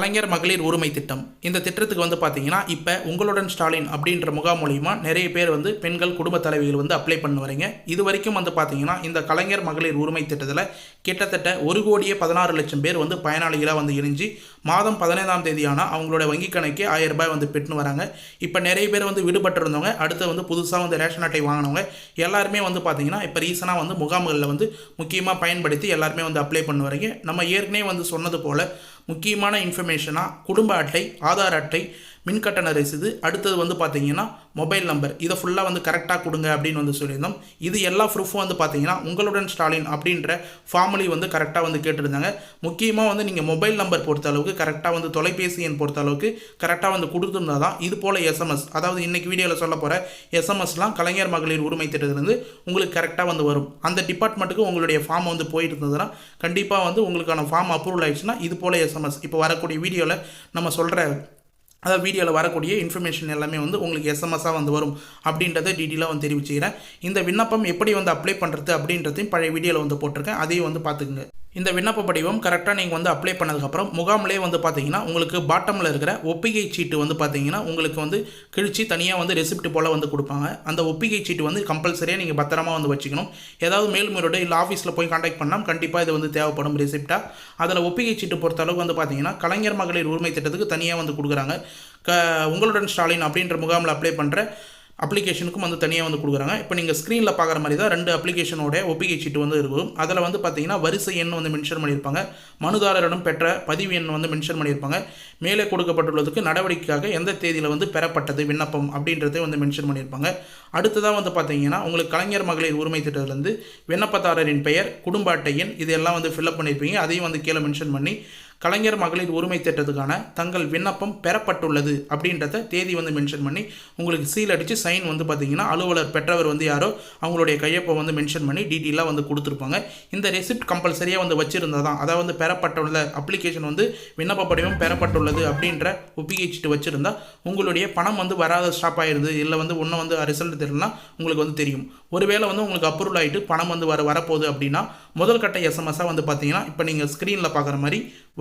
கலைஞர் மகளிர் உரிமை திட்டம். இந்த திட்டத்துக்கு வந்து பார்த்தீங்கன்னா இப்போ உங்களுடன் ஸ்டாலின் அப்படின்ற முகாம் மூலிமா நிறைய பேர் வந்து பெண்கள் குடும்ப தலைவிகள் வந்து அப்ளை பண்ண வரீங்க. இது வரைக்கும் வந்து பார்த்தீங்கன்னா இந்த கலைஞர் மகளிர் உரிமை திட்டத்தில் கிட்டத்தட்ட ஒரு கோடியே பதினாறு லட்சம் பேர் வந்து பயனாளிகளாக வந்து இணைஞ்சு மாதம் பதினைந்தாம் தேதியான அவங்களோட வங்கி கணக்கே ஆயிரம் ரூபாய் வந்து பெற்றுன்னு வராங்க. இப்போ நிறைய பேர் வந்து விடுபட்டு இருந்தவங்க அடுத்து வந்து புதுசாக வந்து ரேஷன் அட்டை வாங்கினவங்க எல்லாருமே வந்து பார்த்தீங்கன்னா இப்போ ரீசனாக வந்து முகாம்களில் வந்து முக்கியமாக பயன்படுத்தி எல்லாருமே வந்து அப்ளை பண்ண வரீங்க. நம்ம ஏற்கனவே வந்து சொன்னது போல் முக்கியமான இன்ஃபர்மேஷனாக குடும்ப அட்டை ஆதார் அட்டை மின் கட்டண ரசீது அடுத்தது வந்து பார்த்தீங்கன்னா மொபைல் நம்பர் இதை ஃபுல்லாக வந்து கரெக்டாக கொடுங்க அப்படின்னு வந்து சொல்லியிருந்தோம். இது எல்லா ப்ரூஃபும் வந்து பார்த்தீங்கன்னா உங்களுடன் ஸ்டாலின் அப்படின்ற ஃபார்மலி வந்து கரெக்டாக வந்து கேட்டிருந்தாங்க. முக்கியமாக வந்து நீங்கள் மொபைல் நம்பர் பொறுத்த அளவுக்கு கரெக்டாக வந்து தொலைபேசி எண் பொறுத்த அளவுக்கு கரெக்டாக வந்து கொடுத்துருந்தா தான் இது போல் எஸ்எம்எஸ் அதாவது இன்றைக்கி வீடியோவில் சொல்ல போகிற எஸ்எம்எஸ்லாம் கலைஞர் மகளிர் உரிமை திட்டத்திலிருந்து உங்களுக்கு கரெக்டாக வந்து வரும். அந்த டிபார்ட்மெண்ட்டுக்கு உங்களுடைய ஃபார்ம் வந்து போயிட்டு இருந்ததுன்னா கண்டிப்பாக வந்து உங்களுக்கான ஃபார்ம் அப்ரூவல் ஆயிடுச்சுன்னா இது போல் எஸ்எம்எஸ் இப்போ வரக்கூடிய வீடியோவில் நம்ம சொல்கிற அதாவது வீடியோவில் வரக்கூடிய இன்ஃபர்மேஷன் எல்லாமே வந்து உங்களுக்கு எஸ்எம்எஸ்ஸாக வந்து வரும் அப்படின்றத டீட்டெயிலாக வந்து தெரிவிச்சுக்கிறேன். இந்த விண்ணப்பம் எப்படி வந்து அப்ளை பண்ணுறது அப்படின்றதையும் பழைய வீடியோவில் வந்து போட்டிருக்கேன். அதையும் வந்து பார்த்துக்குங்க. இந்த விண்ணப்ப படிவம் கரெக்டாக நீங்கள் வந்து அப்ளை பண்ணதுக்கப்புறம் முகாம்லேயே வந்து பார்த்தீங்கன்னா உங்களுக்கு பாட்டமில் இருக்கிற ஒப்பிகை சீட்டு வந்து பார்த்தீங்கன்னா உங்களுக்கு வந்து கிழிச்சு தனியாக வந்து ரெசிப்ட் போல் வந்து கொடுப்பாங்க. அந்த ஒப்பிகை சீட்டு வந்து கம்பல்சரியாக நீங்கள் பத்திரமா வந்து வச்சுக்கணும். ஏதாவது மேல்முறையோட இல்லை ஆஃபீஸில் போய் காண்டாக்ட் பண்ணால் கண்டிப்பாக இது வந்து தேவைப்படும் ரெசிப்டாக அதில் ஒப்பிகை சீட்டு பொறுத்த அளவுக்கு வந்து பார்த்தீங்கன்னா கலைஞர் மகளிர் உரிமை திட்டத்துக்கு தனியாக வந்து கொடுக்குறாங்க. க உங்களுடன் ஸ்டாலின் அப்படின்ற முகாமில் அப்ளை பண்ணுற அப்ளிகேஷனுக்கும் வந்து தனியாக வந்து கொடுக்குறாங்க. இப்போ நீங்கள் ஸ்க்ரீனில் பார்க்குற மாதிரி தான் ரெண்டு அப்ளிகேஷனோட ஒப்பிகை சீட்டு வந்து இருக்கும். அதில் வந்து பார்த்தீங்கன்னா வரிசை எண் வந்து மென்ஷன் பண்ணியிருப்பாங்க. மனுதாரரிடம் பெற்ற பதிவு எண் வந்து மென்ஷன் பண்ணியிருப்பாங்க. மேலே கொடுக்கப்பட்டுள்ளதுக்கு நடவடிக்கைக்காக எந்த தேதியில் வந்து பெறப்பட்டது விண்ணப்பம் அப்படின்றதை வந்து மென்ஷன் பண்ணியிருப்பாங்க. அடுத்ததாக வந்து பார்த்தீங்கன்னா உங்களுக்கு கலைஞர் மகளிர் உரிமை திட்டத்திலேருந்து விண்ணப்பதாரரின் பெயர் குடும்ப அட்டை எண் இதெல்லாம் வந்து ஃபில்அப் பண்ணியிருப்பீங்க. அதையும் வந்து கீழே மென்ஷன் பண்ணி கலைஞர் மகளிர் உரிமை திட்டத்துக்கான தங்கள் விண்ணப்பம் பெறப்பட்டுள்ளது அப்படின்றத தேதி வந்து மென்ஷன் பண்ணி உங்களுக்கு சீல் அடித்து சைன் வந்து பார்த்தீங்கன்னா அலுவலர் பெற்றவர் வந்து யாரோ அவங்களுடைய கையொப்பை வந்து மென்ஷன் பண்ணி டீட்டெயிலாக வந்து கொடுத்துருப்பாங்க. இந்த ரெசிப்ட் கம்பல்சரியாக வந்து வச்சுருந்தா தான் அதாவது வந்து பெறப்பட்டுள்ள அப்ளிகேஷன் வந்து விண்ணப்ப படிவம் பெறப்பட்டுள்ளது அப்படின்ற ஒப்பிகைச்சிட்டு வச்சுருந்தா உங்களுடைய பணம் வந்து வராத ஸ்டாப் ஆயிடுது இல்லை வந்து ஒன்றும் வந்து ரிசல்ட் தெரியலனா உங்களுக்கு வந்து தெரியும். ஒருவேளை வந்து உங்களுக்கு அப்ரூவல் ஆகிட்டு பணம் வந்து வர வரப்போகுது அப்படின்னா முதல் கட்ட எஸ்எம்எஸ்ஸாக வந்து பார்த்தீங்கன்னா இப்போ நீங்கள் ஸ்க்ரீனில் பார்க்குற மாதிரி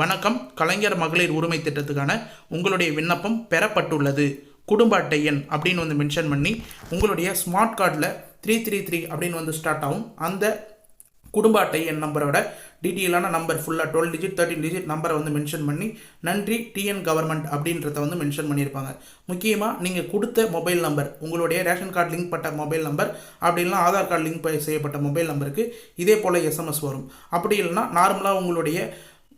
வணக்கம். கலைஞர் மகளிர் உரிமை திட்டத்துக்கான உங்களுடைய விண்ணப்பம் பெறப்பட்டுள்ளது. குடும்ப அட்டை எண் அப்படின்னு வந்து மென்ஷன் பண்ணி உங்களுடைய ஸ்மார்ட் கார்டில் த்ரீ த்ரீ த்ரீ அப்படின்னு வந்து ஸ்டார்ட் ஆகும். அந்த குடும்ப அட்டை எண் நம்பரோட டீட்டெயிலான நம்பர் ஃபுல்லாக டுவெல் டிஜிட் தேர்ட்டின் டிஜிட் நம்பரை வந்து மென்ஷன் பண்ணி நன்றி டிஎன் கவர்மெண்ட் அப்படின்றத வந்து மென்ஷன் பண்ணியிருப்பாங்க. முக்கியமாக நீங்கள் கொடுத்த மொபைல் நம்பர் உங்களுடைய ரேஷன் கார்டு லிங்க் பட்ட மொபைல் நம்பர் அப்படி இல்லைனா ஆதார் கார்டு லிங்க் செய்யப்பட்ட மொபைல் நம்பருக்கு இதே போல் எஸ்எம்எஸ் வரும். அப்படி இல்லைனா நார்மலாக உங்களுடைய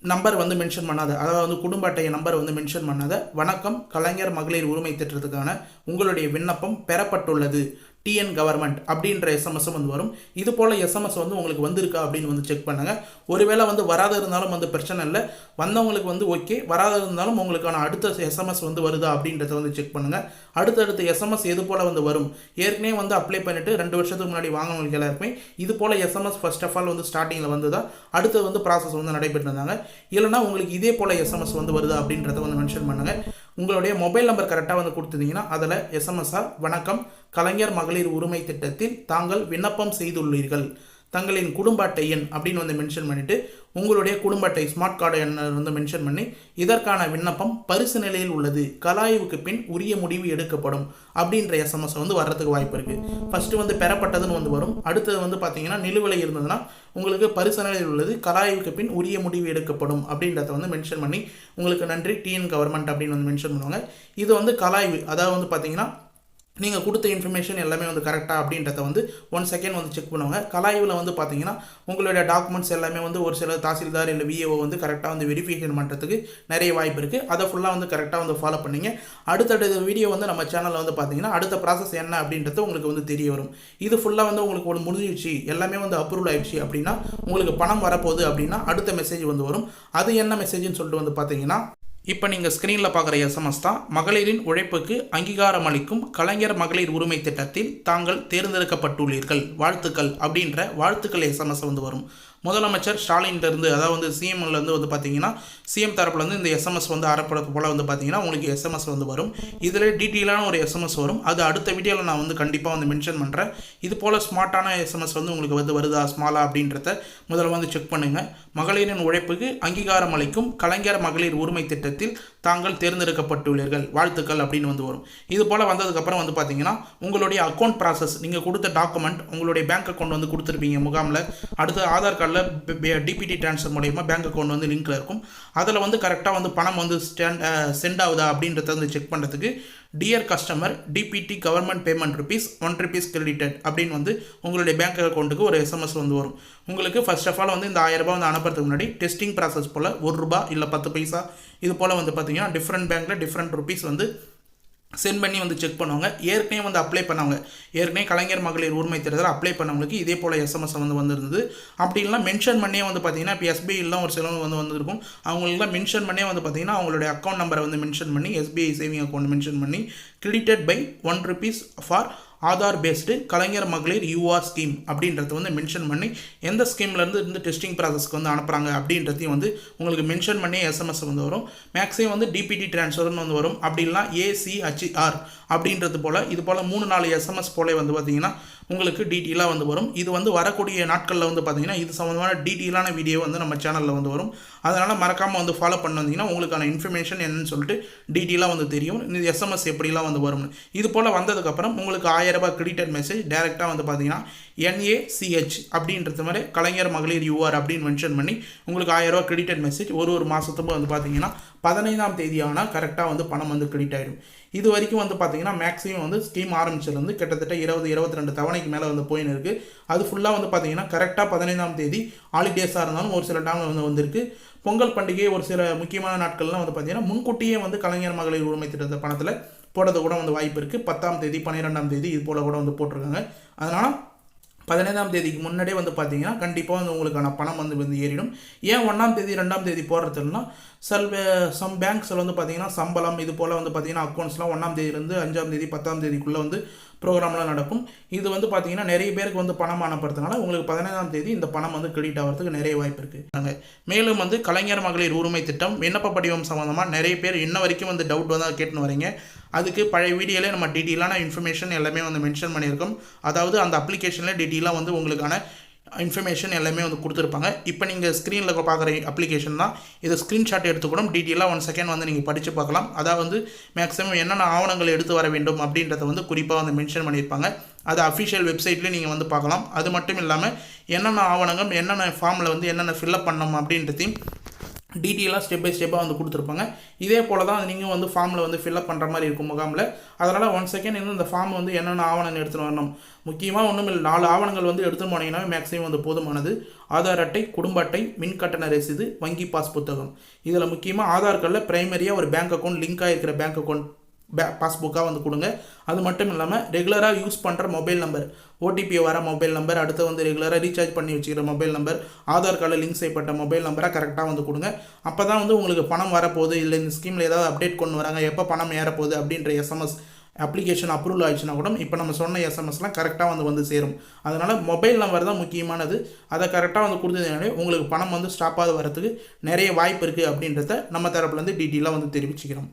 நம்பர் வந்து மென்ஷன் பண்ணாத. அதாவது வந்து குடும்ப அட்டையை நம்பர் வந்து மென்ஷன் பண்ணாத. வணக்கம் கலைஞர் மகளிர் உரிமை திட்டத்துக்கான உங்களுடைய விண்ணப்பம் பெறப்பட்டுள்ளது. டிஎன் கவர்மெண்ட் அப்படின்ற எஸ்எம்எஸும் வந்து வரும். இது போல் எஸ்எம்எஸ் வந்து உங்களுக்கு வந்திருக்கா அப்படின்னு வந்து செக் பண்ணுங்கள் ஒருவேளை வந்து வராத இருந்தாலும் வந்து பிரச்சனை இல்லை. வந்தவங்களுக்கு வந்து ஓகே வராத இருந்தாலும் உங்களுக்கான அடுத்த எஸ்எம்எஸ் வந்து வருதா அப்படின்றத வந்து செக் பண்ணுங்கள் அடுத்தடுத்த எஸ்எம்எஸ் எது போல் வந்து வரும்? ஏற்கனவே வந்து அப்ளை பண்ணிவிட்டு ரெண்டு வருஷத்துக்கு முன்னாடி வாங்கினவங்களுக்கு எல்லாருக்குமே இது போல் எஸ்எம்எஸ் ஃபர்ஸ்ட் ஆஃப் ஆல் வந்து ஸ்டார்டிங்கில் வந்து தான் அடுத்து வந்து ப்ராசஸ் வந்து நடைபெற்றிருந்தாங்க இல்லைனா உங்களுக்கு இதே போல் எஸ்எம்எஸ் வந்து வருதா அப்படின்றத வந்து மென்ஷன் பண்ணுங்கள் உங்களுடைய மொபைல் நம்பர் கரெக்டாக வந்து கொடுத்துருந்தீங்கன்னா அதில் எஸ்எம்எஸ்ஆர் வணக்கம் கலைஞர் மகளிர் உரிமை திட்டத்தில் தாங்கள் விண்ணப்பம் செய்துள்ளீர்கள் தங்களின் குடும்ப அட்டை எண் அப்படின்னு வந்து மென்ஷன் பண்ணிவிட்டு உங்களுடைய குடும்ப அட்டை ஸ்மார்ட் கார்டு என்ன வந்து மென்ஷன் பண்ணி இதற்கான விண்ணப்பம் பரிசு நிலையில் உள்ளது. கலாய்வுக்கு பின் உரிய முடிவு எடுக்கப்படும் அப்படின்ற எஸ்எம்எஸ் வந்து வர்றதுக்கு வாய்ப்பு இருக்குது ஃபஸ்ட்டு வந்து பெறப்பட்டதுன்னு வந்து வரும். அடுத்தது வந்து பார்த்தீங்கன்னா நிலுவலை இருந்ததுன்னா உங்களுக்கு பரிசு நிலையில் உள்ளது கலாய்வுக்கு பின் உரிய முடிவு எடுக்கப்படும் அப்படின்றத வந்து மென்ஷன் பண்ணி உங்களுக்கு நன்றி டிஎன் கவர்மெண்ட் அப்படின்னு வந்து மென்ஷன் பண்ணுவாங்க. இது வந்து கலாய்வு அதாவது வந்து பார்த்தீங்கன்னா நீங்கள் கொடுத்த இன்ஃபர்மேஷன் எல்லாமே வந்து கரெக்டாக அப்படின்றத வந்து ஒன் செகண்ட் வந்து செக் பண்ணுவாங்க கலாய்வில் வந்து பார்த்தீங்கன்னா உங்களுடைய டாக்குமெண்ட்ஸ் எல்லாமே வந்து ஒரு சில தாசில்தார் இல்லை விஏஓ வந்து கரெக்டாக வந்து வெரிஃபிகேஷன் பண்ணுறதுக்கு நிறைய வாய்ப்பு இருக்குது அதை ஃபுல்லாக வந்து கரெக்டாக வந்து ஃபாலோ பண்ணிங்க. அடுத்தடுத்த வீடியோ வந்து நம்ம சேனலில் வந்து பார்த்தீங்கன்னா அடுத்த ப்ராசஸ் என்ன அப்படின்றது உங்களுக்கு வந்து தெரிய வரும். இது ஃபுல்லாக வந்து உங்களுக்கு ஒரு முடிஞ்சிச்சு எல்லாமே வந்து அப்ரூவல் ஆயிடுச்சு அப்படின்னா உங்களுக்கு பணம் வரப்போகுது அப்படின்னா அடுத்த மெசேஜ் வந்து வரும். அது என்ன மெசேஜ்னு சொல்லிட்டு வந்து பார்த்தீங்கன்னா இப்போ நீங்கள் ஸ்க்ரீனில் பார்க்குற எஸ்எம்எஸ் தான் மகளிரின் உழைப்புக்கு அங்கீகாரம் அளிக்கும் கலைஞர் மகளிர் உரிமை திட்டத்தில் தாங்கள் தேர்ந்தெடுக்கப்பட்டுள்ளீர்கள். வாழ்த்துக்கள் அப்படின்ற வாழ்த்துக்கள் எஸ்எம்எஸ் வந்து வரும். முதலமைச்சர் ஸ்டாலின்லேருந்து அதாவது வந்து சிஎம்லேருந்து வந்து பார்த்தீங்கன்னா சிஎம் தரப்புலேருந்து இந்த எஸ்எம்எஸ் வந்து அறப்படப்பு போல் வந்து பார்த்தீங்கன்னா உங்களுக்கு எஸ்எம்எஸ் வந்து வரும். இதில் டீட்டெயிலான ஒரு எஸ்எம்எஸ் வரும். அது அடுத்த வீடியோவில் நான் வந்து கண்டிப்பாக வந்து மென்ஷன் பண்ணுறேன் இது போல் ஸ்மார்ட்டான எஸ்எம்எஸ் வந்து உங்களுக்கு வந்து வருதா ஸ்மாலா அப்படின்றத முதல்ல வந்து செக் பண்ணுங்கள் மகளிரின் உழைப்புக்கு அங்கீகாரம் அளிக்கும் கலைஞர் மகளிர் உரிமை திட்டத்தில் தாங்கள் தேர்ந்தெடுக்கப்பட்டுள்ளீர்கள். வாழ்த்துக்கள் அப்படின்னு வந்து வரும். இது போல் வந்ததுக்கப்புறம் வந்து பார்த்தீங்கன்னா உங்களுடைய அக்கௌண்ட் ப்ராசஸ் நீங்கள் கொடுத்த டாக்குமெண்ட் உங்களுடைய பேங்க் அக்கௌண்ட் வந்து கொடுத்துருப்பீங்க முகாமில். அடுத்து ஆதார் கார்டு கார்டில் டிபிடி ட்ரான்ஸ்ஃபர் மூலயமா பேங்க் அக்கௌண்ட் வந்து லிங்க்கில் இருக்கும். அதில் வந்து கரெக்டாக வந்து பணம் வந்து ஸ்டாண்ட் சென்ட் ஆகுதா அப்படின்றத வந்து செக் பண்ணுறதுக்கு dear customer DBT government payment rupees one rupees credited அப்படின்னு வந்து உங்களுடைய பேங்க் அக்கௌண்ட்டுக்கு ஒரு எஸ்எம்எஸ் வந்து வரும். உங்களுக்கு ஃபர்ஸ்ட் ஆஃப் ஆல் வந்து இந்த ஆயிரம் ரூபாய் வந்து அனுப்புறதுக்கு முன்னாடி டெஸ்டிங் ப்ராசஸ் போல் ஒரு ரூபா இல்லை பத்து பைசா இது போல் வந்து பார்த்தீங்கன்னா டிஃப்ரெண்ட் பேங்க்கில் டிஃப்ரெண்ட் ருபீஸ் வந்து சென்ட் பண்ணி வந்து செக் பண்ணுவாங்க. ஏற்கனவே வந்து அப்ளை பண்ணவங்க. ஏற்கனவே கலைஞர் மகளிர் உரிமை தேர்தல் அப்ளை பண்ணவங்களுக்கு இதே போல் எஸ்எம்எஸ் வந்து வந்திருந்தது. அப்படி இல்லைனா மென்ஷன் பண்ணே வந்து பார்த்தீங்கன்னா இப்போ எஸ்பிஐலாம் ஒரு சிலவங்க வந்து வந்திருக்கும். அவங்களுக்குலாம் மென்ஷன் பண்ணே வந்து பார்த்தீங்கன்னா அவங்களுடைய அக்கௌண்ட் நம்பரை வந்து மென்ஷன் பண்ணி எஸ்பிஐ சேவிங் அக்கௌண்ட் மென்ஷன் பண்ணி credited by one rupees for Aadhaar based Kalaignar மகளிர் யூஆர் ஸ்கீம் அப்படின்றத வந்து மென்ஷன் பண்ணி எந்த ஸ்கீம்லேருந்து இருந்து டெஸ்டிங் ப்ராசஸ்க்கு வந்து அனுப்புகிறாங்க அப்படின்றதையும் வந்து உங்களுக்கு மென்ஷன் பண்ணி எஸ்எம்எஸ் வந்து வரும். மேக்ஸிமம் வந்து டிபிடி ட்ரான்ஸ்ஃபர்னு வந்து வரும். அப்படி ஏசிஹெச்ஆர் அப்படின்றது போல் இது போல் மூணு நாலு எஸ்எம்எஸ் போலே வந்து பார்த்தீங்கன்னா உங்களுக்கு டீட்டெயிலாக வந்து வரும். இது வந்து வரக்கூடிய நாட்களில் வந்து பார்த்தீங்கன்னா இது சம்மந்தமான டீட்டெயிலான வீடியோ வந்து நம்ம சேனலில் வந்து வரும். அதனால் மறக்காமல் வந்து ஃபாலோ பண்ண வந்தீங்கன்னா உங்களுக்கான இன்ஃபர்மேஷன் என்னன்னு சொல்லிட்டு டீட்டெயிலாக வந்து தெரியும். இந்த எஸ்எம்எஸ் எப்படிலாம் வந்து வரும்னு. இது போல் வந்ததுக்கப்புறம் உங்களுக்கு ஆயிரம் ரூபாய் கிரெடிட்டட் மெசேஜ் டேரெக்டாக வந்து பார்த்தீங்கன்னா என்ஏசிஹெச் அப்படின்றது மாதிரி கலைஞர் மகளிர் யூஆர் அப்படின்னு மென்ஷன் பண்ணி உங்களுக்கு ஆயிரம் ரூபாய் கிரெடிட்டட் மெசேஜ் ஒரு ஒரு மாதத்துக்கும் வந்து பார்த்தீங்கன்னா பதினைந்தாம் தேதி ஆனால் கரெக்டாக வந்து பணம் வந்து கிரெடிட் ஆகிடும் இது வரைக்கும் வந்து பார்த்தீங்கன்னா மேக்ஸிமம் வந்து ஸ்கீம் ஆரம்பிச்சதுலேருந்து கிட்டத்தட்ட இருபது இருபத்தி ரெண்டு தவணைக்கு மேலே வந்து போயின்னு இருக்குது அது ஃபுல்லாக வந்து பார்த்தீங்கன்னா கரெக்டாக பதினைந்தாம் தேதி ஹாலிடேஸாக இருந்தாலும் ஒரு சில டைமில் வந்து வந்திருக்கு. பொங்கல் பண்டிகை ஒரு சில முக்கியமான நாட்கள்லாம் வந்து பார்த்தீங்கன்னா முன்கூட்டியே வந்து கலைஞர் மகளிர் உரிமை திட்டத்தை பணத்தில் போடுறது கூட வந்து வாய்ப்பு இருக்குது பத்தாம் தேதி பன்னிரெண்டாம் தேதி இது போல் கூட வந்து போட்டிருக்காங்க. அதனால் பதினைந்தாம் தேதிக்கு முன்னாடியே வந்து பார்த்தீங்கன்னா கண்டிப்பாக வந்து உங்களுக்கான பணம் வந்து வந்து ஏறிடும். ஏன் ஒன்றாம் தேதி ரெண்டாம் தேதி போடுறதுலாம் சில சம் பேங்க்ஸில் வந்து பார்த்தீங்கன்னா சம்பளம் இது போல் வந்து பார்த்தீங்கன்னா அக்கௌண்ட்ஸ்லாம் ஒன்றாம் தேதியிலேருந்து அஞ்சாம் தேதி பத்தாம் தேதிக்குள்ளே வந்து ப்ரோக்ராம்லாம் நடக்கும். இது வந்து பார்த்தீங்கன்னா நிறைய பேருக்கு வந்து பணம் அனுப்புறதுனால உங்களுக்கு பதினைந்தாம் தேதி இந்த பணம் வந்து கிரெடிட் ஆகிறதுக்கு நிறைய வாய்ப்பு இருக்குது மேலும் வந்து கலைஞர் மகளிர் உரிமை திட்டம் விண்ணப்ப படிவம் சம்மந்தமாக நிறைய பேர் இன்ன வரைக்கும் வந்து டவுட் வந்து கேட்டுன்னு வரீங்க. அதுக்கு பழைய வீடியோவிலே நம்ம டீட்டெயிலான இன்ஃபர்மேஷன் எல்லாமே வந்து மென்ஷன் பண்ணியிருக்கோம். அதாவது அந்த அப்ளிகேஷனில் டீட்டெயிலாக வந்து உங்களுக்கான இன்ஃபர்மேஷன் எல்லாமே வந்து கொடுத்துருப்பாங்க. இப்போ நீங்கள் ஸ்க்ரீனில் பார்க்குற அப்ளிகேஷன் தான். இதை ஸ்க்ரீன்ஷாட் எடுத்துக்கூட டீட்டெயிலாக ஒன் செகண்ட் வந்து நீங்கள் படித்து பார்க்கலாம். அதாவது வந்து மேக்ஸிமம் என்னென்ன ஆவணங்கள் எடுத்து வர வேண்டும் அப்படின்றத வந்து குறிப்பாக வந்து மென்ஷன் பண்ணியிருப்பாங்க. அது அஃபிஷியல் வெப்சைட்லேயும் நீங்கள் வந்து பார்க்கலாம். அது மட்டும் இல்லாமல் என்னென்ன ஆவணங்கள் என்னென்ன ஃபார்மில் வந்து என்னென்ன ஃபில்லப் பண்ணணும் அப்படின்றதையும் டீட்டெயிலாக ஸ்டெப் பை ஸ்டெப்பாக வந்து கொடுத்துருப்பாங்க. இதே போல் தான் நீங்கள் வந்து ஃபார்மில் வந்து ஃபில்அப் பண்ணுற மாதிரி இருக்கும் முகாமில். அதனால் ஒன் செகண்ட் இன்னும் இந்த ஃபார்ம் வந்து என்னென்ன ஆவணங்கள் எடுத்துகிட்டு வரணும். முக்கியமாக ஒன்றும் இல்லை நாலு ஆவணங்கள் வந்து எடுத்துகிட்டு போனீங்கன்னா மேக்ஸிமம் வந்து போதுமானது. ஆதார் அட்டை குடும்ப அட்டை மின் கட்டண ரசீது வங்கி பாஸ் புத்தகம். இதில் முக்கியமாக ஆதார் கார்டில் பிரைமரியாக ஒரு பேங்க் அக்கௌண்ட் லிங்க் ஆகிருக்கிற பேங்க் அக்கௌண்ட் பே பாஸ்புக்காக வந்து கொடுங்க. அது மட்டும் இல்லாமல் ரெகுலராக யூஸ் பண்ணுற மொபைல் நம்பர் ஓடிபி வர மொபைல் நம்பர் அடுத்து வந்து ரெகுலராக ரீசார்ஜ் பண்ணி வச்சுக்கிற மொபைல் நம்பர் ஆதார் கார்டில் லிங்க் செய்யப்பட்ட மொபைல் நம்பராக கரெக்டாக வந்து கொடுங்க. அப்போ தான் வந்து உங்களுக்கு பணம் வரப்போகுது. இல்லை இந்த ஸ்கீமில் ஏதாவது அப்டேட் கொண்டு வராங்க. எப்போ பணம் ஏறப்போகுது அப்படின்ற எஸ்எம்எஸ் அப்ளிகேஷன் அப்ரூவல் ஆயிடுச்சுன்னா கூட இப்போ நம்ம சொன்ன எஸ்எம்எஸ்லாம் கரெக்டாக வந்து வந்து சேரும். அதனால் மொபைல் நம்பர் தான் முக்கியமானது. அதை கரெக்டாக வந்து கொடுத்ததுனாலே உங்களுக்கு பணம் வந்து ஸ்டாப் வரத்துக்கு நிறைய வாய்ப்பு இருக்குது அப்படின்றத நம்ம தரப்புலேருந்து டீட்டெயிலாக வந்து தெரிவிச்சுக்கிறோம்.